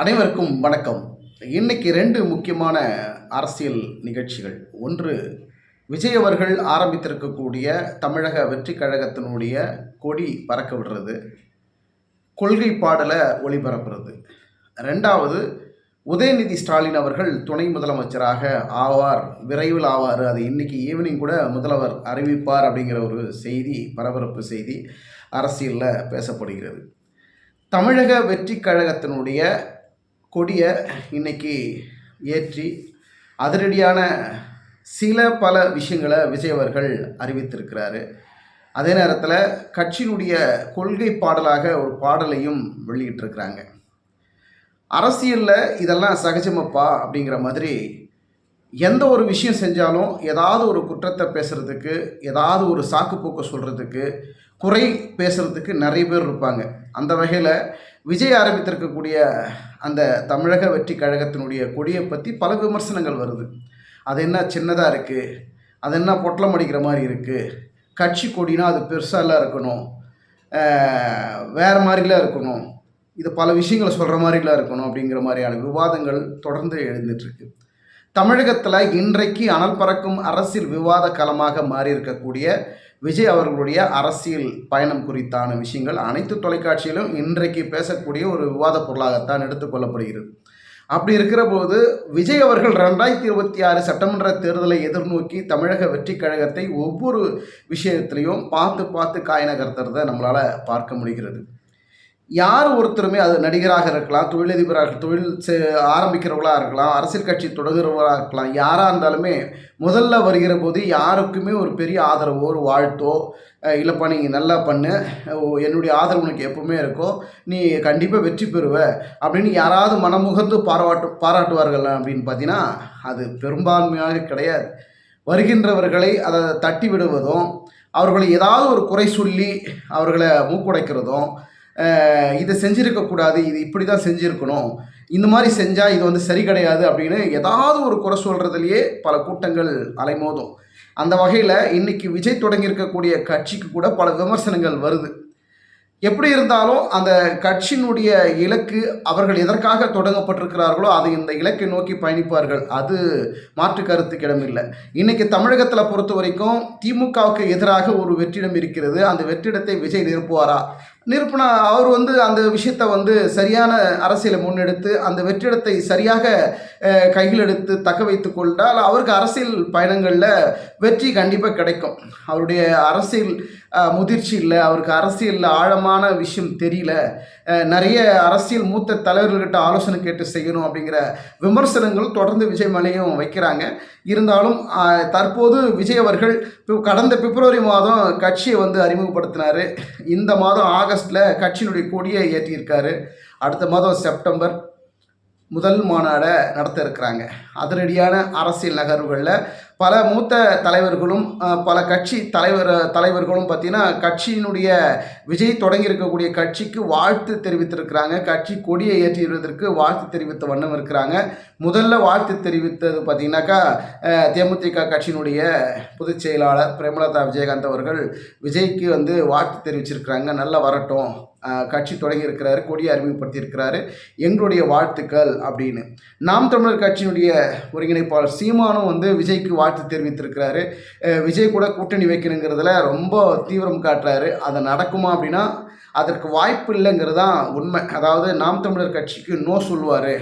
அனைவருக்கும் வணக்கம். இன்னைக்கு ரெண்டு முக்கியமான அரசியல் நிகழ்ச்சிகள். ஒன்று விஜய் அவர்கள் ஆரம்பித்திருக்கக்கூடிய தமிழக வெற்றி கழகத்தினுடைய கொடி பறக்க விடுறது கொள்கை பாடலை ஒளிபரப்புறது. ரெண்டாவது உதயநிதி ஸ்டாலின் அவர்கள் துணை முதலமைச்சராக ஆவார் விரைவில் ஆவார். அது இன்னைக்கு ஈவினிங் கூட முதல்வர் அறிவிப்பார் அப்படிங்கிற ஒரு செய்தி பரபரப்பு செய்தி அரசியலில் பேசப்படுகிறது. தமிழக வெற்றி கழகத்தினுடைய கொடியை இன்னைக்கு ஏற்றி அதிரடியான சில பல விஷயங்களை விஜய் அவர்கள் அறிவித்திருக்கிறாரு. அதே நேரத்தில் கட்சியினுடைய கொள்கை பாடலாக ஒரு பாடலையும் வெளியிட்டிருக்கிறாங்க. அரசியலில் இதெல்லாம் சகஜமப்பா அப்படிங்கிற மாதிரி எந்த ஒரு விஷயம் செஞ்சாலும் ஏதாவது ஒரு குற்றத்தை பேசுகிறதுக்கு ஏதாவது ஒரு சாக்குப்போக்கு சொல்கிறதுக்கு குறை பேசுகிறதுக்கு நிறைய பேர் இருப்பாங்க. அந்த வகையில் விஜய் ஆரம்பித்திருக்கக்கூடிய அந்த தமிழக வெற்றி கழகத்தினுடைய கொடியை பற்றி பல விமர்சனங்கள் வருது. அது என்ன சின்னதாக இருக்குது அது என்ன பொட்டலம் அடிக்கிற மாதிரி இருக்குது கட்சி கொடினா அது பெருசாலாம் இருக்கணும். வேறு மாதிரிலாம் இருக்கணும். இது பல விஷயங்களை சொல்கிற மாதிரிலாம் இருக்கணும் அப்படிங்கிற மாதிரியான விவாதங்கள் தொடர்ந்து எழுந்துட்டுருக்கு. தமிழகத்தில் இன்றைக்கு அனல் பறக்கும் அரசியல் விவாத களமாக மாறி இருக்கக்கூடிய விஜய் அவர்களுடைய அரசியல் பயணம் குறித்தான விஷயங்கள் அனைத்து தொலைக்காட்சியிலும் இன்றைக்கு பேசக்கூடிய ஒரு விவாத பொருளாகத்தான் எடுத்துக்கொள்ளப்படுகிறது அப்படி இருக்கிற போது விஜய் அவர்கள் ரெண்டாயிரத்தி இருபத்தி ஆறு சட்டமன்ற தேர்தலை எதிர்நோக்கி தமிழக வெற்றி கழகத்தை ஒவ்வொரு விஷயத்திலையும் பார்த்து பார்த்து காய் நகர்த்துறதை நம்மளால் பார்க்க முடிகிறது. யார் ஒருத்தருமே அது நடிகராக இருக்கலாம் தொழிலதிபராக தொழில் செ- ஆரம்பிக்கிறவர்களாக இருக்கலாம் அரசியல் கட்சி தொடங்குறவராக இருக்கலாம் யாராக இருந்தாலுமே முதல்ல வருகிற போது யாருக்குமே ஒரு பெரிய ஆதரவோ ஒரு வாழ்த்தோ இல்லைப்பா நீங்கள் நல்லா பண்ணு என்னுடைய ஆதரவு உனக்கு எப்பவுமே இருக்கோ நீ கண்டிப்பாக வெற்றி பெறுவ அப்படின்னு யாராவது மனமுகந்து பாராட்டு பாராட்டுவார்கள் அப்படின்னு பார்த்தீங்கன்னா அது பெரும்பான்மையாக கிடையாது. வருகின்றவர்களை அதை தட்டி விடுவதும் அவர்களை ஏதாவது ஒரு குறை சொல்லி அவர்களை மூக்குடைக்கிறதும் இதை செஞ்சிருக்கக்கூடாது இது இப்படி தான் செஞ்சுருக்கணும். இந்த மாதிரி செஞ்சால் இது வந்து சரி கிடையாது அப்படின்னு ஏதாவது ஒரு குறை சொல்கிறதுலையே பல கூட்டங்கள் அலைமோதும். அந்த வகையில் இன்றைக்கி விஜய் தொடங்கியிருக்கக்கூடிய கட்சிக்கு கூட பல விமர்சனங்கள் வருது. எப்படி இருந்தாலும் அந்த கட்சியினுடைய இலக்கு அவர்கள் எதற்காக தொடங்கப்பட்டிருக்கிறார்களோ அது இந்த இலக்கை நோக்கி பயணிப்பார்கள். அது மாற்று கருத்துக்கிடம் இல்லை. இன்னைக்கு தமிழகத்தில் பொறுத்த வரைக்கும் திமுகவுக்கு எதிராக ஒரு வெற்றிடம் இருக்கிறது. அந்த வெற்றிடத்தை விஜய் நிரப்புவாரா? நிரப்புனா அவர் வந்து அந்த விஷயத்தை வந்து சரியான அரசியலை முன்னெடுத்து அந்த வெற்றிடத்தை சரியாக கையில் எடுத்து தக்க வைத்து கொண்டால் அவருக்கு அரசியல் பயணங்களில் வெற்றி கண்டிப்பாக கிடைக்கும். அவருடைய அரசியல் முதிர்ச்சி இல்லை. அவருக்கு அரசியலில் ஆழமான விஷயம் தெரியல. நிறைய அரசியல் மூத்த தலைவர்கள்கிட்ட ஆலோசனை கேட்டு செய்யணும் அப்படிங்கிற விமர்சனங்கள் தொடர்ந்து விஜய் மேலேயும் வைக்கிறாங்க. இருந்தாலும் தற்போது விஜய் அவர்கள் இப்போ கடந்த பிப்ரவரி மாதம் கட்சியை வந்து அறிமுகப்படுத்தினார். இந்த மாதம் ஆகஸ்டில் கட்சியினுடைய கொடியை ஏற்றியிருக்காரு. அடுத்த மாதம் செப்டம்பர் முதல் மாநாடை நடத்த இருக்கிறாங்க. அதிரடியான அரசியல் நகர்வுகளில் பல மூத்த தலைவர்களும் பல கட்சி தலைவர் தலைவர்களும் பார்த்தீங்கன்னா கட்சியினுடைய விஜய் தொடங்கியிருக்கக்கூடிய கட்சிக்கு வாழ்த்து தெரிவித்திருக்கிறாங்க. கட்சி கொடியை ஏற்றிடுவதற்கு வாழ்த்து தெரிவித்த வண்ணம் இருக்கிறாங்க. முதல்ல வாழ்த்து தெரிவித்தது பார்த்திங்கனாக்கா தேமுதிக கட்சியினுடைய பொதுச் செயலாளர் பிரேமலதா விஜயகாந்த் அவர்கள் விஜய்க்கு வந்து வாழ்த்து தெரிவிச்சிருக்கிறாங்க. நல்லா வரட்டும். கட்சி தொடங்கி இருக்கிறாரு கொடியை அறிமுகப்படுத்தியிருக்கிறாரு எங்களுடைய வாழ்த்துக்கள் அப்படின்னு. நாம் தமிழர் கட்சியினுடைய ஒருங்கிணைப்பாளர் சீமானும் வந்து விஜய்க்கு வாழ்த்து தெரிவித்திருக்கிறாரு. விஜய் கூட கூட்டணி வைக்கணுங்கிறதுல ரொம்ப தீவிரம் காட்டுறாரு. அது நடக்குமா அப்படின்னா அதற்கு வாய்ப்பு இல்லைங்கிறது தான் உண்மை. அதாவது நாம் தமிழர் கட்சிக்கு நோ சொல்லுவார்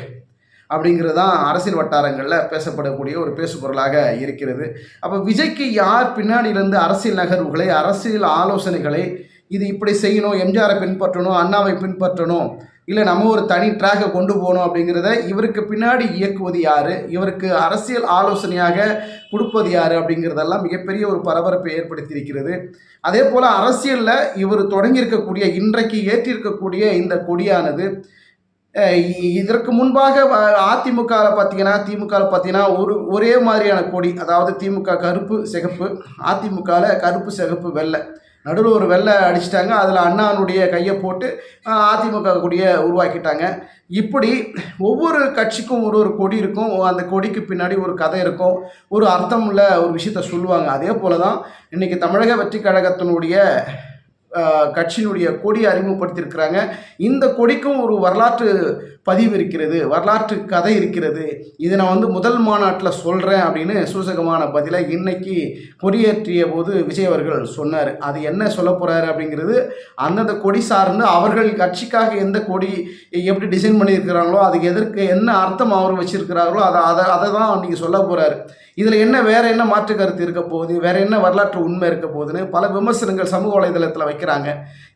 அப்படிங்கிறது தான் அரசியல் வட்டாரங்களில் பேசப்படக்கூடிய ஒரு பேசுபொருளாக இருக்கிறது. அப்போ விஜய்க்கு யார் பின்னாடியிலேருந்து அரசியல் நகர்வுகளை அரசியல் ஆலோசனைகளை இது இப்படி செய்யணும் எம்ஜிஆரை பின்பற்றணும் அண்ணாவை பின்பற்றணும் இல்லை நம்ம ஒரு தனி ட்ராக்கை கொண்டு போகணும் அப்படிங்கிறத இவருக்கு பின்னாடி இயக்குவது யார்? இவருக்கு அரசியல் ஆலோசனையாக கொடுப்பது யார் அப்படிங்கிறதெல்லாம் மிகப்பெரிய ஒரு பரபரப்பை ஏற்படுத்தியிருக்கிறது. அதே போல் அரசியலில் இவர் தொடங்கியிருக்கக்கூடிய இன்றைக்கு ஏற்றிருக்கக்கூடிய இந்த கொடியானது இதற்கு முன்பாக அதிமுகவில் பார்த்தீங்கன்னா திமுகவில் பார்த்தீங்கன்னா ஒரு ஒரே மாதிரியான கொடி அதாவது திமுக கருப்பு சிகப்பு அதிமுகவில் கருப்பு சிகப்பு வெள்ளை. நடுவில் ஒரு வெள்ளை அடிச்சிட்டாங்க. அதில் அண்ணானுடைய கையை போட்டு அதிமுக கொடியை உருவாக்கிட்டாங்க. இப்படி ஒவ்வொரு கட்சிக்கும் ஒரு ஒரு கொடி இருக்கும். அந்த கொடிக்கு பின்னாடி ஒரு கதை இருக்கும். ஒரு அர்த்தம் உள்ள ஒரு விஷயத்த சொல்லுவாங்க. அதே போல தான் இன்றைக்கி தமிழக வெற்றி கழகத்தினுடைய கட்சியினுடைய கொடி அறிமுகப்படுத்தியிருக்கிறாங்க. இந்த கொடிக்கும் ஒரு வரலாற்று பதிவு இருக்கிறது வரலாற்று கதை இருக்கிறது. இதை நான் வந்து முதல் மாநாட்டில் சொல்கிறேன் அப்படின்னு சூசகமான பதிலை இன்னைக்கு பொறியேற்றிய போது விஜய் அவர்கள் சொன்னார். அது என்ன சொல்ல போகிறாரு அப்படிங்கிறது அந்தந்த கொடி சார்ந்து அவர்கள் கட்சிக்காக எந்த கொடி எப்படி டிசைன் பண்ணியிருக்கிறாங்களோ அதுக்கு எதற்கு என்ன அர்த்தம் அவர் வச்சிருக்கிறார்களோ அதை அதை அதை தான் நீங்கள் சொல்ல போகிறாரு இதில் என்ன வேறு என்ன மாற்று கருத்து இருக்க போகுது வேறு என்ன வரலாற்று உண்மை இருக்க போகுதுன்னு பல விமர்சனங்கள் சமூக வலைதளத்தில் வைக்கிறாங்க.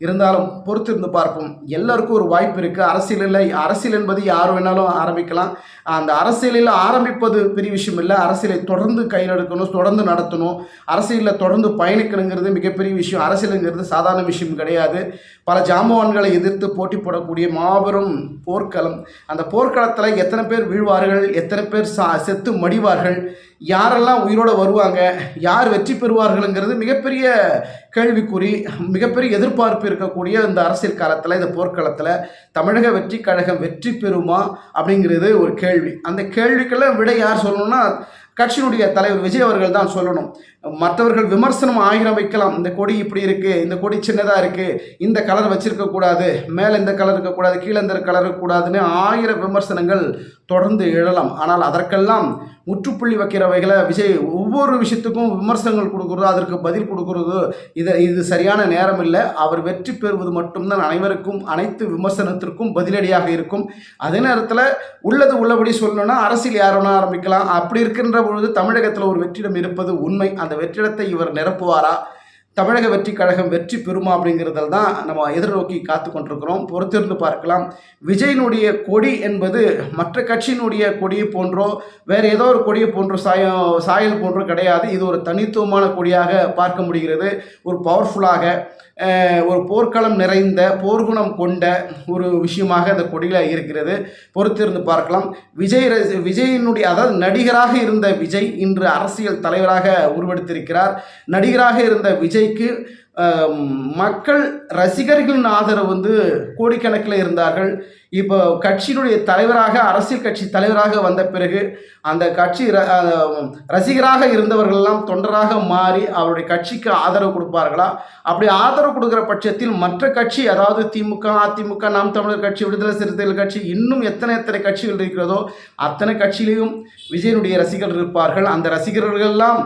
இருந்தாலும் பொறுத்திருந்து பார்ப்போம். எல்லாருக்கும் ஒரு வாய்ப்பு இருக்குது அரசியலில் அரசியல் என்பது யார் வேணாலும் ஆரம்பிக்கலாம். அந்த அரசியலில் ஆரம்பிப்பது பெரிய விஷயம் இல்லை. அரசியலை தொடர்ந்து கையில் எடுக்கணும் தொடர்ந்து நடத்தணும். அரசியலில் தொடர்ந்து பயணிக்கணுங்கிறது மிகப்பெரிய விஷயம். அரசியலுங்கிறது சாதாரண விஷயம் கிடையாது. பல ஜாம்பவான்களை எதிர்த்து போட்டி போடக்கூடிய மாபெரும் போர்க்களம். அந்த போர்க்களத்தில் எத்தனை பேர் வீழ்வார்கள்? எத்தனை பேர் சா செத்து மடிவார்கள்? யாரெல்லாம் உயிரோடு வருவாங்க யார் வெற்றி பெறுவார்களுங்கிறது மிகப்பெரிய கேள்விக்குறி மிகப்பெரிய எதிர்பார்ப்பு இருக்கக்கூடிய இந்த அரசியல் காலத்தில் இந்த போர்க்களத்தில் தமிழக வெற்றி கழகம் வெற்றி பெறுமா அப்படிங்கிறது ஒரு கேள்வி. அந்த கேள்விக்கெல்லாம் விட யார் சொல்லணும்னா கட்சியினுடைய தலைவர் விஜய் அவர்கள் தான் சொல்லணும். மற்றவர்கள் விமர்சனம் ஆகிற வைக்கலாம். இந்த கொடி இப்படி இருக்குது இந்த கொடி சின்னதாக இருக்குது இந்த கலர் வச்சிருக்க கூடாது மேலே இந்த கலர் இருக்கக்கூடாது கீழே இந்த கலர் இருக்கக்கூடாதுன்னு ஆயிரம் விமர்சனங்கள் தொடர்ந்து எழலாம். ஆனால் அதற்கெல்லாம் முற்றுப்புள்ளி வைக்கிறவைகளை விஜய் ஒவ்வொரு விஷயத்துக்கும் விமர்சனங்கள் கொடுக்குறதோ அதற்கு பதில் கொடுக்குறதோ இதை இது சரியான நேரம் இல்லை. அவர் வெற்றி பெறுவது மட்டும்தான் அனைவருக்கும் அனைத்து விமர்சனத்திற்கும் பதிலடியாக இருக்கும். அதே நேரத்தில் உள்ளது உள்ளபடி சொல்லணும்னா அரசியல் யார் ஆரம்பிக்கலாம். அப்படி இருக்கின்ற பொழுது தமிழகத்தில் ஒரு வெற்றிடம் இருப்பது உண்மை. அந்த வெற்றிடத்தை இவர் நிரப்புவாரா? தமிழக வெற்றி கழகம் வெற்றி பெறுமா அப்படிங்கிறதில் தான் நம்ம எதிர்நோக்கி காத்து கொண்டிருக்கிறோம். பொறுத்திருந்து பார்க்கலாம். விஜயனுடைய கொடி என்பது மற்ற கட்சியினுடைய கொடியை போன்றோ வேறு ஏதோ ஒரு கொடியை போன்றோ சாயம் சாயல் போன்றோ கிடையாது. இது ஒரு தனித்துவமான கொடியாக பார்க்க முடிகிறது. ஒரு பவர்ஃபுல்லாக ஒரு போர்க்களம் நிறைந்த போர்க்குணம் கொண்ட ஒரு விஷயமாக அந்த கொடியில் இருக்கிறது. பொறுத்திருந்து பார்க்கலாம். விஜய் விஜயினுடைய அதாவது நடிகராக இருந்த விஜய் இன்று அரசியல் தலைவராக உருவெடுத்திருக்கிறார். நடிகராக இருந்த விஜய் விஜய்க்கு மக்கள் ரசிகர்களின் ஆதரவு வந்து கோடிக்கணக்கில் இருந்தார்கள். இப்போ கட்சியினுடைய தலைவராக அரசியல் கட்சி தலைவராக வந்த பிறகு அந்த கட்சி ர- ரசிகராக இருந்தவர்கள்லாம் தொண்டராக மாறி அவருடைய கட்சிக்கு ஆதரவு கொடுப்பார்களா? அப்படி ஆதரவு கொடுக்குற பட்சத்தில் மற்ற கட்சி அதாவது திமுக அதிமுக நாம் தமிழர் கட்சி விடுதலை சிறுத்தைகள் கட்சி இன்னும் எத்தனை எத்தனை கட்சிகள் இருக்கிறதோ அத்தனை கட்சியிலையும் விஜயனுடைய ரசிகர்கள் இருப்பார்கள். அந்த ரசிகர்களெல்லாம்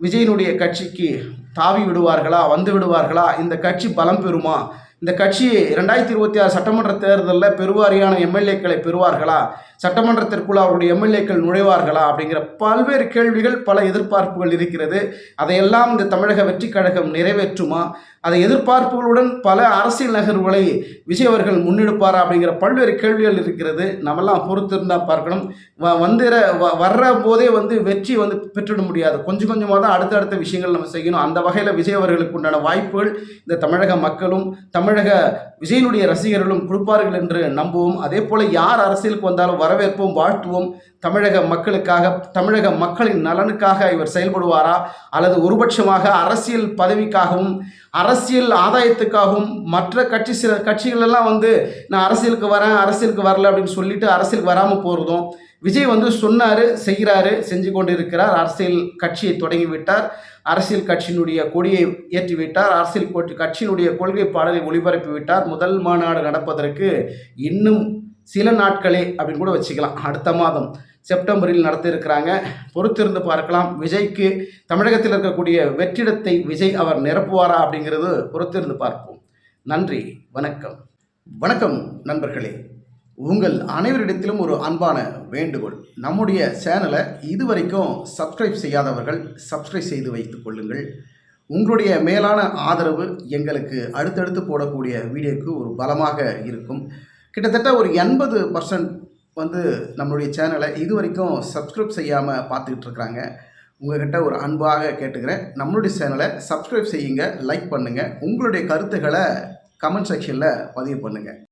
விஜயனுடைய கட்சிக்கு தாவி விடுவார்களா? வந்து விடுவார்களா? இந்த கட்சி பலம் பெறுமா? இந்த கட்சி ரெண்டாயிரத்தி இருபத்தி ஆறு சட்டமன்ற தேர்தலில் பெருவாரியான எம்எல்ஏக்களை பெறுவார்களா? சட்டமன்றத்திற்குள் அவருடைய எம்எல்ஏக்கள் நுழைவார்களா? அப்படிங்கிற பல்வேறு கேள்விகள் பல எதிர்பார்ப்புகள் இருக்கிறது. அதையெல்லாம் இந்த தமிழக வெற்றி கழகம் நிறைவேற்றுமா? அதை எதிர்பார்ப்புகளுடன் பல அரசியல் நகர்வுகளை விஜய் அவர்கள் முன்னெடுப்பாரா? அப்படிங்கிற பல்வேறு கேள்விகள் இருக்கிறது. நம்மெல்லாம் பொறுத்திருந்தா பார்க்கணும். வ வந்துற வ வர்ற போதே வந்து வெற்றி வந்து பெற்றுட முடியாது. கொஞ்சம் கொஞ்சமாக தான் அடுத்தடுத்த விஷயங்கள் நம்ம செய்யணும். அந்த வகையில் விஜய் அவர்களுக்கு உண்டான வாய்ப்புகள் இந்த தமிழக மக்களும் தமிழ் தமிழக விஜயனுடைய ரசிகர்களும் கொடுப்பார்கள் என்று நம்புவோம். அதே போல் யார் அரசியலுக்கு வந்தாலும் வரவேற்போம் வாழ்த்துவோம். தமிழக மக்களுக்காக தமிழக மக்களின் நலனுக்காக இவர் செயல்படுவாரா? அல்லது ஒருபட்சமாக அரசியல் பதவிக்காகவும் அரசியல் ஆதாயத்துக்காகவும் மற்ற கட்சி சில கட்சிகளெல்லாம் வந்து நான் அரசியலுக்கு வரேன் அரசியலுக்கு வரல அப்படின்னு சொல்லிட்டு அரசியலுக்கு வராமல் போகிறதும் விஜய் வந்து சொன்னார் செய்கிறாரு செஞ்சு கொண்டு இருக்கிறார் அரசியல் கட்சியை தொடங்கி விட்டார் அரசியல் கட்சியினுடைய கொடியை ஏற்றி விட்டார் அரசியல் கட்சியினுடைய கொள்கை பாடலை ஒளிபரப்பி விட்டார் முதல் மாநாடு நடப்பதற்கு இன்னும் சில நாட்களே அப்படின்னு கூட வச்சுக்கலாம். அடுத்த மாதம். செப்டம்பரில் நடத்த இருக்கிறாங்க பொறுத்திருந்து பார்க்கலாம். விஜய்க்கு தமிழகத்தில் இருக்கக்கூடிய வெற்றிடத்தை விஜய் அவர் நிரப்புவாரா அப்படிங்கிறது பொறுத்திருந்து பார்ப்போம். நன்றி. வணக்கம். வணக்கம் நண்பர்களே. உங்கள் அனைவரிடத்திலும் ஒரு அன்பான வேண்டுகோள். நம்முடைய சேனலை இதுவரைக்கும் சப்ஸ்கிரைப் செய்யாதவர்கள் சப்ஸ்கிரைப் செய்து வைத்துக் கொள்ளுங்கள். உங்களுடைய மேலான ஆதரவு எங்களுக்கு அடுத்தடுத்து போடக்கூடிய வீடியோக்கு ஒரு பலமாக இருக்கும். கிட்டத்தட்ட ஒரு எண்பது பர்சன்ட் வந்து நம்மளுடைய சேனலை இது வரைக்கும் சப்ஸ்கிரைப் செய்யாமல் பார்த்துக்கிட்டு இருக்கிறாங்க உங்கள்கிட்ட ஒரு அன்பாக கேட்டுக்கிறேன். நம்மளுடைய சேனலை சப்ஸ்கிரைப் செய்யுங்க லைக் பண்ணுங்கள் உங்களுடைய கருத்துக்களை கமெண்ட் செக்ஷனில் பதிவு பண்ணுங்கள்